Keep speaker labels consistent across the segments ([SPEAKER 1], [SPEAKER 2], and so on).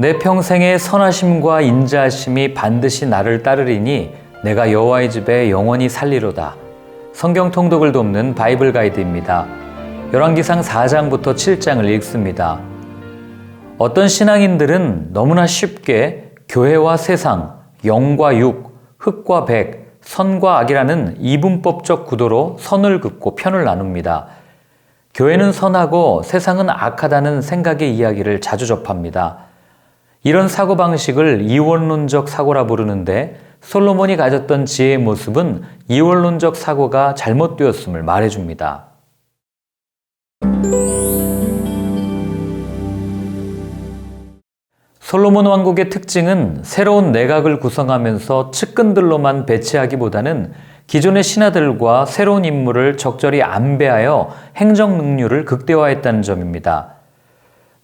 [SPEAKER 1] 내 평생의 선하심과 인자하심이 반드시 나를 따르리니 내가 여호와의 집에 영원히 살리로다. 성경 통독을 돕는 바이블 가이드입니다. 열왕기상 4장부터 7장을 읽습니다. 어떤 신앙인들은 너무나 쉽게 교회와 세상, 영과 육, 흑과 백, 선과 악이라는 이분법적 구도로 선을 긋고 편을 나눕니다. 교회는 선하고 세상은 악하다는 생각의 이야기를 자주 접합니다. 이런 사고방식을 이원론적 사고라 부르는데 솔로몬이 가졌던 지혜의 모습은 이원론적 사고가 잘못되었음을 말해줍니다. 솔로몬 왕국의 특징은 새로운 내각을 구성하면서 측근들로만 배치하기보다는 기존의 신하들과 새로운 인물을 적절히 안배하여 행정 능률을 극대화했다는 점입니다.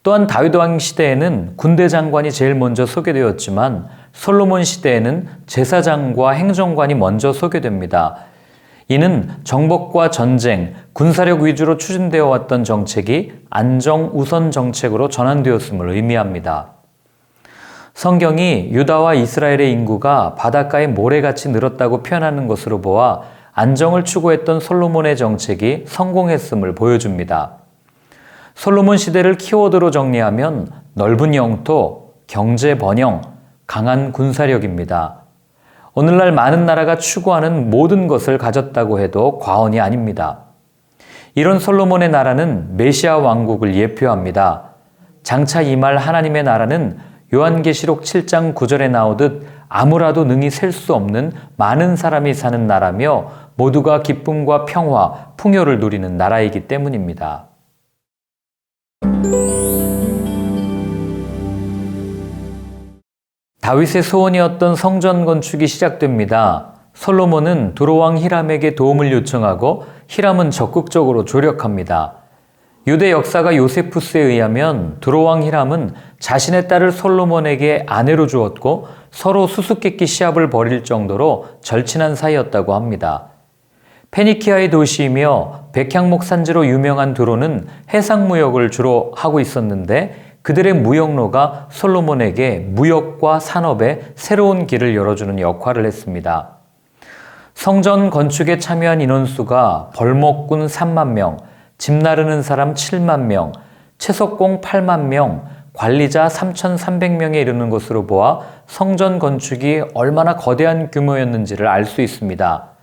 [SPEAKER 1] 또한 다윗 왕 시대에는 군대 장관이 제일 먼저 소개되었지만 솔로몬 시대에는 제사장과 행정관이 먼저 소개됩니다. 이는 정복과 전쟁, 군사력 위주로 추진되어 왔던 정책이 안정 우선 정책으로 전환되었음을 의미합니다. 성경이 유다와 이스라엘의 인구가 바닷가의 모래같이 늘었다고 표현하는 것으로 보아 안정을 추구했던 솔로몬의 정책이 성공했음을 보여줍니다. 솔로몬 시대를 키워드로 정리하면 넓은 영토, 경제 번영, 강한 군사력입니다. 오늘날 많은 나라가 추구하는 모든 것을 가졌다고 해도 과언이 아닙니다. 이런 솔로몬의 나라는 메시아 왕국을 예표합니다. 장차 임할 하나님의 나라는 요한계시록 7장 9절에 나오듯 아무라도 능히 셀 수 없는 많은 사람이 사는 나라며 모두가 기쁨과 평화, 풍요를 누리는 나라이기 때문입니다. 다윗의 소원이었던 성전 건축이 시작됩니다. 솔로몬은 두로왕 히람에게 도움을 요청하고 히람은 적극적으로 조력합니다. 유대 역사가 요세푸스에 의하면 두로왕 히람은 자신의 딸을 솔로몬에게 아내로 주었고 서로 수수께끼 시합을 벌일 정도로 절친한 사이였다고 합니다. 페니키아의 도시이며 백향목 산지로 유명한 두로는 해상 무역을 주로 하고 있었는데 그들의 무역로가 솔로몬에게 무역과 산업에 새로운 길을 열어주는 역할을 했습니다. 성전 건축에 참여한 인원수가 벌목군 3만 명, 집 나르는 사람 7만 명, 채석공 8만 명, 관리자 3,300명에 이르는 것으로 보아 성전 건축이 얼마나 거대한 규모였는지를 알 수 있습니다.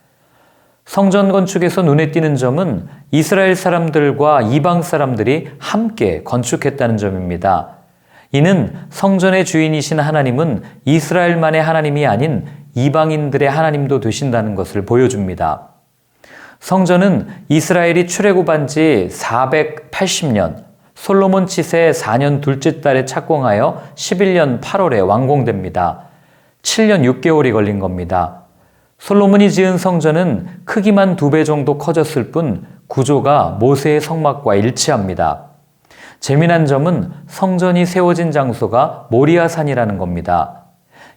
[SPEAKER 1] 성전 건축에서 눈에 띄는 점은 이스라엘 사람들과 이방 사람들이 함께 건축했다는 점입니다. 이는 성전의 주인이신 하나님은 이스라엘만의 하나님이 아닌 이방인들의 하나님도 되신다는 것을 보여줍니다. 성전은 이스라엘이 출애굽한 지 480년 솔로몬 치세 4년 둘째 달에 착공하여 11년 8월에 완공됩니다. 7년 6개월이 걸린 겁니다. 솔로몬이 지은 성전은 크기만 두 배 정도 커졌을 뿐 구조가 모세의 성막과 일치합니다. 재미난 점은 성전이 세워진 장소가 모리아산이라는 겁니다.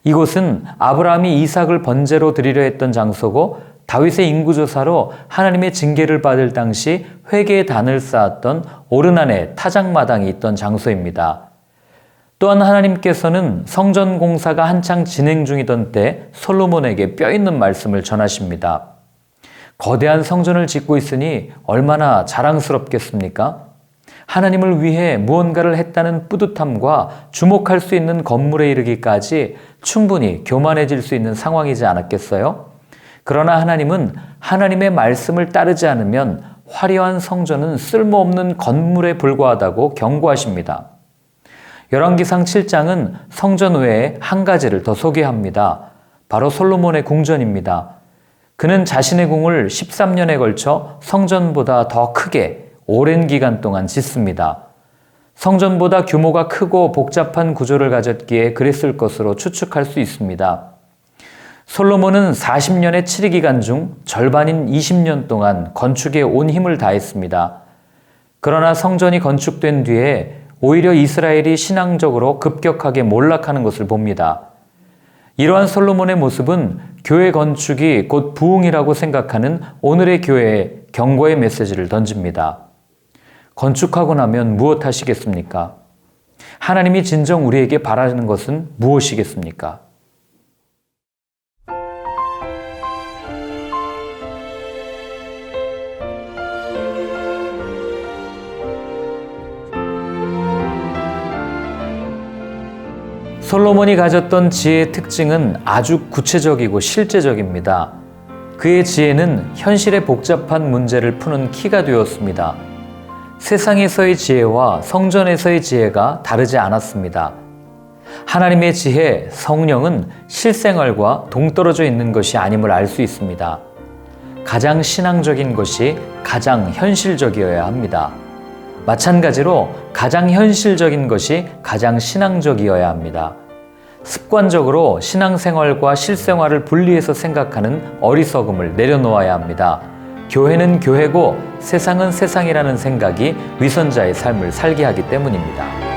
[SPEAKER 1] 이곳은 아브라함이 이삭을 번제로 드리려 했던 장소고 다윗의 인구조사로 하나님의 징계를 받을 당시 회개의 단을 쌓았던 오르난의 타작마당이 있던 장소입니다. 또한 하나님께서는 성전 공사가 한창 진행 중이던 때 솔로몬에게 뼈 있는 말씀을 전하십니다. 거대한 성전을 짓고 있으니 얼마나 자랑스럽겠습니까? 하나님을 위해 무언가를 했다는 뿌듯함과 주목할 수 있는 건물에 이르기까지 충분히 교만해질 수 있는 상황이지 않았겠어요? 그러나 하나님은 하나님의 말씀을 따르지 않으면 화려한 성전은 쓸모없는 건물에 불과하다고 경고하십니다. 열왕기상 7장은 성전 외에 한 가지를 더 소개합니다. 바로 솔로몬의 궁전입니다. 그는 자신의 궁을 13년에 걸쳐 성전보다 더 크게 오랜 기간 동안 짓습니다. 성전보다 규모가 크고 복잡한 구조를 가졌기에 그랬을 것으로 추측할 수 있습니다. 솔로몬은 40년의 치리 기간 중 절반인 20년 동안 건축에 온 힘을 다했습니다. 그러나 성전이 건축된 뒤에 오히려 이스라엘이 신앙적으로 급격하게 몰락하는 것을 봅니다. 이러한 솔로몬의 모습은 교회 건축이 곧 부흥이라고 생각하는 오늘의 교회에 경고의 메시지를 던집니다. 건축하고 나면 무엇 하시겠습니까? 하나님이 진정 우리에게 바라는 것은 무엇이겠습니까? 솔로몬이 가졌던 지혜의 특징은 아주 구체적이고 실제적입니다. 그의 지혜는 현실의 복잡한 문제를 푸는 키가 되었습니다. 세상에서의 지혜와 성전에서의 지혜가 다르지 않았습니다. 하나님의 지혜, 성령은 실생활과 동떨어져 있는 것이 아님을 알 수 있습니다. 가장 신앙적인 것이 가장 현실적이어야 합니다. 마찬가지로 가장 현실적인 것이 가장 신앙적이어야 합니다. 습관적으로 신앙생활과 실생활을 분리해서 생각하는 어리석음을 내려놓아야 합니다. 교회는 교회고 세상은 세상이라는 생각이 위선자의 삶을 살게 하기 때문입니다.